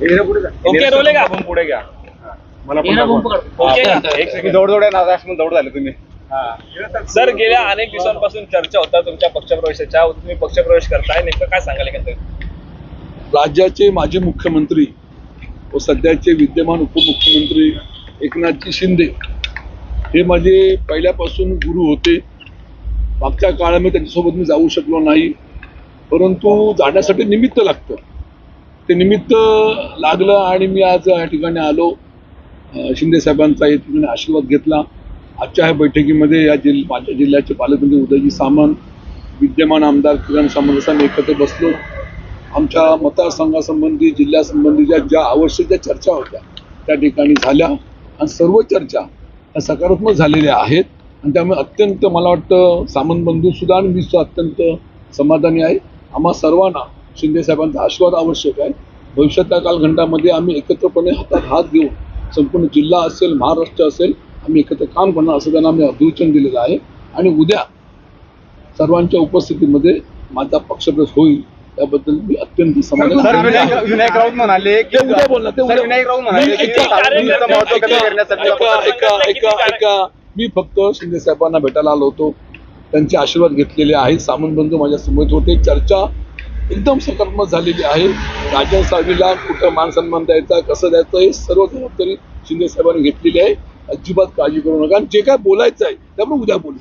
Okay रोले का? आपण पुढे घ्या. मला पण. ओके का? एक सेकंड दौड दौड आहे ना म्हणून दौड झाले तुम्ही. सर गेल्या अनेक दिवसांपासून चर्चा होता तुमच्या पक्षप्रवेशाच्या. तुम्ही पक्षप्रवेश करताय नेमकं काय सांगाल एकंदरीत? राज्याचे माजी मुख्यमंत्री व सध्याचे विद्यमान उपमुख्यमंत्री एकनाथजी शिंदे हे माझे पहिल्यापासून गुरु होते. मागच्या काळामध्ये त्यांच्यासोबत मी जाऊ शकलो नाही. परंतु जाण्यासाठी निमित्त लागतं. ते निमित्त लागलं आणि मी आज या ठिकाणी आलो. शिंदे साहेबांचा या ठिकाणी आशीर्वाद घेतला. आजच्या ह्या बैठकीमध्ये या जिल्ह माझ्या जिल्ह्याचे पालकमंत्री उदयजी सामंत विद्यमान आमदार किरण सामंत असं आम्ही एकत्र बसलो. आमच्या मतदारसंघासंबंधी जिल्ह्यासंबंधीच्या ज्या आवश्यक ज्या चर्चा होत्या त्या ठिकाणी झाल्या. आणि सर्व चर्चा ह्या सकारात्मक झालेल्या आहेत. आणि त्यामुळे अत्यंत मला वाटतं सामंत बंधूसुद्धा आणि मी सुद्धा अत्यंत समाधानी आहे. आम्हा सर्वांना शिंदे साहेबांचा आशीर्वाद आवश्यक आहे. भविष्यातल्या कालखंडामध्ये आम्ही एकत्रपणे हातात हात घेऊन संपूर्ण जिल्हा असेल महाराष्ट्र असेल आम्ही एकत्र काम करणार असं त्यांना आम्ही अभिवचन दिलेलं आहे. आणि उद्या सर्वांच्या उपस्थितीमध्ये माझा पक्षप्रवेश होईल त्याबद्दल मी अत्यंत समाधानी. विनायक राऊत म्हणाले की उद्या बोलणार, ते विनायक राऊत मी फक्त शिंदे साहेबांना भेटायला आलो होतो. त्यांचे आशीर्वाद घेतलेले आहेत. सामंत बंधू माझ्यासमोर होते. चर्चा एकदम सकारात्मक झालेली आहे राजन साहेबीला कुठं मान सन्मान द्यायचा कसं द्यायचं हे सर्व जबाबदारी शिंदे साहेबांनी घेतलेली आहे अजिबात काळजी करू नका आणि जे काय बोलायचं आहे त्यामुळे उद्या बोलू